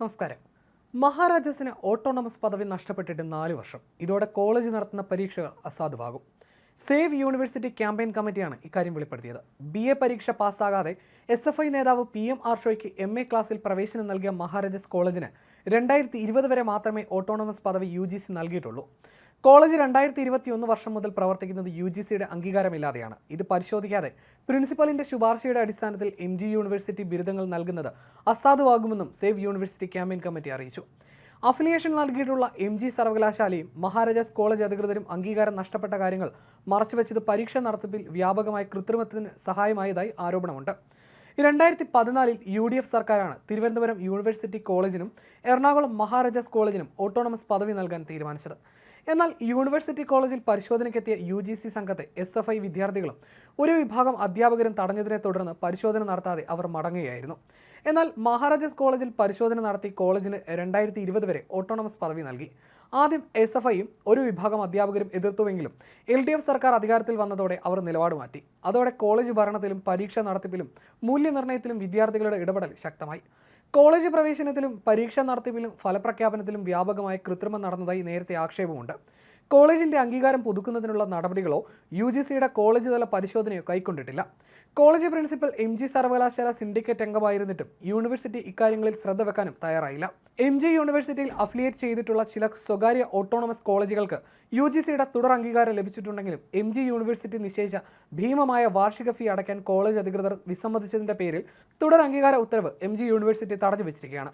നമസ്കാരം. മഹാരാജാസിന് ഓട്ടോണമസ് പദവി നഷ്ടപ്പെട്ടിട്ട് നാല് വർഷം. ഇതോടെ കോളേജ് നടത്തുന്ന പരീക്ഷകൾ അസാധുവാകും. സേവ് യൂണിവേഴ്സിറ്റി ക്യാമ്പയിൻ കമ്മിറ്റിയാണ് ഇക്കാര്യം വെളിപ്പെടുത്തിയത്. ബി എ പരീക്ഷ പാസ്സാകാതെ എസ് എഫ് ഐ നേതാവ് പി എം ആർഷോയ്ക്ക് എം എ ക്ലാസ്സിൽ പ്രവേശനം നൽകിയ മഹാരാജാസ് കോളേജിന് രണ്ടായിരത്തി ഇരുപത് വരെ മാത്രമേ ഓട്ടോണമസ് പദവി യു ജി സി നൽകിയിട്ടുള്ളൂ. കോളേജ് രണ്ടായിരത്തി ഇരുപത്തി ഒന്ന് വർഷം മുതൽ പ്രവർത്തിക്കുന്നത് യു ജി സിയുടെ അംഗീകാരമില്ലാതെയാണ്. ഇത് പരിശോധിക്കാതെ പ്രിൻസിപ്പലിന്റെ ശുപാർശയുടെ അടിസ്ഥാനത്തിൽ എം ജി യൂണിവേഴ്സിറ്റി ബിരുദങ്ങൾ നൽകുന്നത് അസാധുവാകുമെന്നും സേവ് യൂണിവേഴ്സിറ്റി ക്യാമ്പയിൻ കമ്മിറ്റി അറിയിച്ചു. അഫിലിയേഷൻ നൽകിയിട്ടുള്ള എം ജി സർവകലാശാലയും മഹാരാജാസ് കോളേജ് അധികൃതരും അംഗീകാരം നഷ്ടപ്പെട്ട കാര്യങ്ങൾ മറച്ചുവെച്ചത് പരീക്ഷ നടത്തിപ്പിൽ വ്യാപകമായ കൃത്രിമത്തിന് സഹായമായതായി ആരോപണമുണ്ട്. രണ്ടായിരത്തി പതിനാലിൽ യു ഡി എഫ് സർക്കാരാണ് തിരുവനന്തപുരം യൂണിവേഴ്സിറ്റി കോളേജിനും എറണാകുളം മഹാരാജാസ് കോളേജിനും ഓട്ടോണമസ് പദവി നൽകാൻ തീരുമാനിച്ചത്. എന്നാൽ യൂണിവേഴ്സിറ്റി കോളേജിൽ പരിശോധനയ്ക്കെത്തിയ യു ജി സി സംഘത്തെ എസ് എഫ് ഐ വിദ്യാർത്ഥികളും ഒരു വിഭാഗം അധ്യാപകരും തടഞ്ഞതിനെ തുടർന്ന് പരിശോധന നടത്താതെ അവർ മടങ്ങുകയായിരുന്നു. എന്നാൽ മഹാരാജാസ് കോളേജിൽ പരിശോധന നടത്തി കോളേജിന് രണ്ടായിരത്തി ഇരുപത് വരെ ഓട്ടോണമസ് പദവി നൽകി. ആദ്യം എസ് എഫ് ഐയും ഒരു വിഭാഗം അധ്യാപകരും എതിർത്തുവെങ്കിലും എൽ ഡി എഫ് സർക്കാർ അധികാരത്തിൽ വന്നതോടെ അവർ നിലപാട് മാറ്റി. അതോടെ കോളേജ് ഭരണത്തിലും പരീക്ഷ നടത്തിപ്പിലും മൂല്യനിർണയത്തിലും വിദ്യാർത്ഥികളുടെ ഇടപെടൽ ശക്തമായി. കോളേജ് പ്രവേശനത്തിലും പരീക്ഷാ നടത്തിപ്പിലും ഫലപ്രഖ്യാപനത്തിലും വ്യാപകമായ കൃത്രിമം നടന്നതായി നേരത്തെ ആക്ഷേപമുണ്ട്. കോളേജിന്റെ അംഗീകാരം പുതുക്കുന്നതിനുള്ള നടപടികളോ യു ജി സിയുടെ കോളേജ് തല പരിശോധനയോ കൈക്കൊണ്ടിട്ടില്ല. കോളേജ് പ്രിൻസിപ്പൽ എം ജി സർവകലാശാല സിൻഡിക്കേറ്റ് അംഗമായിരുന്നിട്ടും യൂണിവേഴ്സിറ്റി ഇക്കാര്യങ്ങളിൽ ശ്രദ്ധ വെക്കാനും തയ്യാറായില്ല. എം ജി യൂണിവേഴ്സിറ്റിയിൽ അഫിലിയേറ്റ് ചെയ്തിട്ടുള്ള ചില സ്വകാര്യ ഓട്ടോണമസ് കോളേജുകൾക്ക് യു ജി സിയുടെ തുടർ അംഗീകാരം ലഭിച്ചിട്ടുണ്ടെങ്കിലും എം ജി യൂണിവേഴ്സിറ്റി നിശ്ചയിച്ച ഭീമമായ വാർഷിക ഫീ അടയ്ക്കാൻ കോളേജ് അധികൃതർ വിസമ്മതിച്ചതിന്റെ പേരിൽ തുടർ അംഗീകാര ഉത്തരവ് എം ജി യൂണിവേഴ്സിറ്റി തടഞ്ഞു വെച്ചിരിക്കുകയാണ്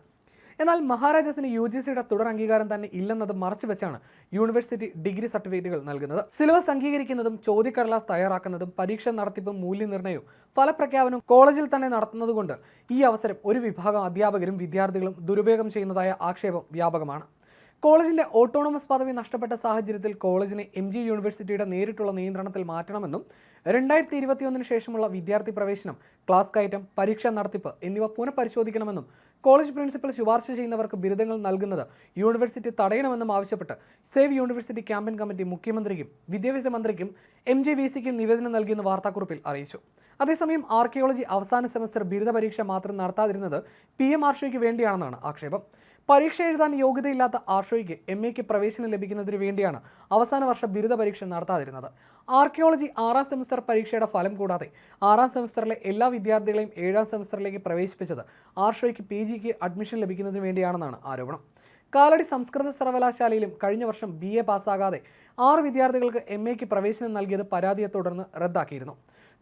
എന്നാൽ മഹാരാജാസിന് യു ജി സിയുടെ തുടർ അംഗീകാരം തന്നെ ഇല്ലെന്നത് മറച്ചു വെച്ചാണ് യൂണിവേഴ്സിറ്റി ഡിഗ്രി സർട്ടിഫിക്കറ്റുകൾ നൽകുന്നത്. സിലബസ് അംഗീകരിക്കുന്നതും ചോദ്യക്കടലാസ് തയ്യാറാക്കുന്നതും പരീക്ഷ നടത്തിപ്പും മൂല്യനിർണയവും ഫലപ്രഖ്യാപനവും കോളേജിൽ തന്നെ നടത്തുന്നതുകൊണ്ട് ഈ അവസരം ഒരു വിഭാഗം അധ്യാപകരും വിദ്യാർത്ഥികളും ദുരുപയോഗം ചെയ്യുന്നതായ ആക്ഷേപം വ്യാപകമാണ്. കോളേജിന്റെ ഓട്ടോണമസ് പദവി നഷ്ടപ്പെട്ട സാഹചര്യത്തിൽ കോളേജിനെ എം ജി യൂണിവേഴ്സിറ്റിയുടെ നേരിട്ടുള്ള നിയന്ത്രണത്തിൽ മാറ്റണമെന്നും രണ്ടായിരത്തി ഇരുപത്തിയൊന്നിന് ശേഷമുള്ള വിദ്യാർത്ഥി പ്രവേശനം ക്ലാസ് കയറ്റം പരീക്ഷാ നടത്തിപ്പ് എന്നിവ പുനഃപരിശോധിക്കണമെന്നും കോളേജ് പ്രിൻസിപ്പൽ ശുപാർശ ചെയ്യുന്നവർക്ക് ബിരുദങ്ങൾ നൽകുന്നത് യൂണിവേഴ്സിറ്റി തടയണമെന്നും ആവശ്യപ്പെട്ട് സേവ് യൂണിവേഴ്സിറ്റി ക്യാമ്പയിൻ കമ്മിറ്റി മുഖ്യമന്ത്രിക്കും വിദ്യാഭ്യാസ മന്ത്രിക്കും എം ജി വി സിക്കും നിവേദനം നൽകിയെന്ന് വാർത്താക്കുറിപ്പിൽ അറിയിച്ചു. അതേസമയം ആർക്കിയോളജി അവസാന സെമസ്റ്റർ ബിരുദ പരീക്ഷ മാത്രം നടത്താതിരുന്നത് പി എം ആർഷയ്ക്ക് വേണ്ടിയാണെന്നാണ് ആക്ഷേപം. പരീക്ഷ എഴുതാൻ യോഗ്യതയില്ലാത്ത ആർഷോയ്ക്ക് എം എക്ക് പ്രവേശനം ലഭിക്കുന്നതിന് വേണ്ടിയാണ് അവസാന വർഷ ബിരുദ പരീക്ഷ നടത്താതിരുന്നത്. ആർക്കിയോളജി ആറാം സെമസ്റ്റർ പരീക്ഷയുടെ ഫലം കൂടാതെ ആറാം സെമസ്റ്ററിലെ എല്ലാ വിദ്യാർത്ഥികളെയും ഏഴാം സെമസ്റ്ററിലേക്ക് പ്രവേശിപ്പിച്ചത് ആർഷോയ്ക്ക് പി ജിക്ക് അഡ്മിഷൻ ലഭിക്കുന്നതിന് വേണ്ടിയാണെന്നാണ് ആരോപണം. കാലടി സംസ്കൃത സർവകലാശാലയിലും കഴിഞ്ഞ വർഷം ബി എ പാസ്സാകാതെ ആറ് വിദ്യാർത്ഥികൾക്ക് എം എക്ക് പ്രവേശനം നൽകിയത് പരാതിയെ തുടർന്ന് റദ്ദാക്കിയിരുന്നു.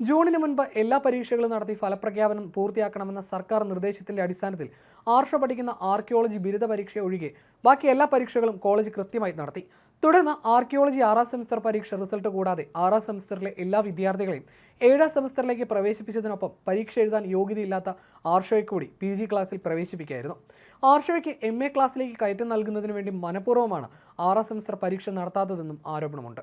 ജൂണിന് മുൻപ് എല്ലാ പരീക്ഷകളും നടത്തി ഫലപ്രഖ്യാപനം പൂർത്തിയാക്കണമെന്ന സർക്കാർ നിർദ്ദേശത്തിന്റെ അടിസ്ഥാനത്തിൽ ആർഷ പഠിക്കുന്ന ആർക്കിയോളജി ബിരുദ പരീക്ഷ ഒഴികെ ബാക്കി എല്ലാ പരീക്ഷകളും കോളേജ് കൃത്യമായി നടത്തി. തുടർന്ന് ആർക്കിയോളജി ആറാം സെമസ്റ്റർ പരീക്ഷ റിസൾട്ട് കൂടാതെ ആറാം സെമസ്റ്ററിലെ എല്ലാ വിദ്യാർത്ഥികളെയും ഏഴാം സെമസ്റ്ററിലേക്ക് പ്രവേശിപ്പിച്ചതിനൊപ്പം പരീക്ഷ എഴുതാൻ യോഗ്യതയില്ലാത്ത ആർഷോയ്ക്ക് കൂടി പി ജി ക്ലാസ്സിൽ പ്രവേശിപ്പിക്കുകയായിരുന്നു. ആർഷോയ്ക്ക് എം എ ക്ലാസ്സിലേക്ക് കയറ്റം നൽകുന്നതിന് വേണ്ടി മനഃപൂർവമാണ് ആറാം സെമസ്റ്റർ പരീക്ഷ നടത്താത്തതെന്നും ആരോപണമുണ്ട്.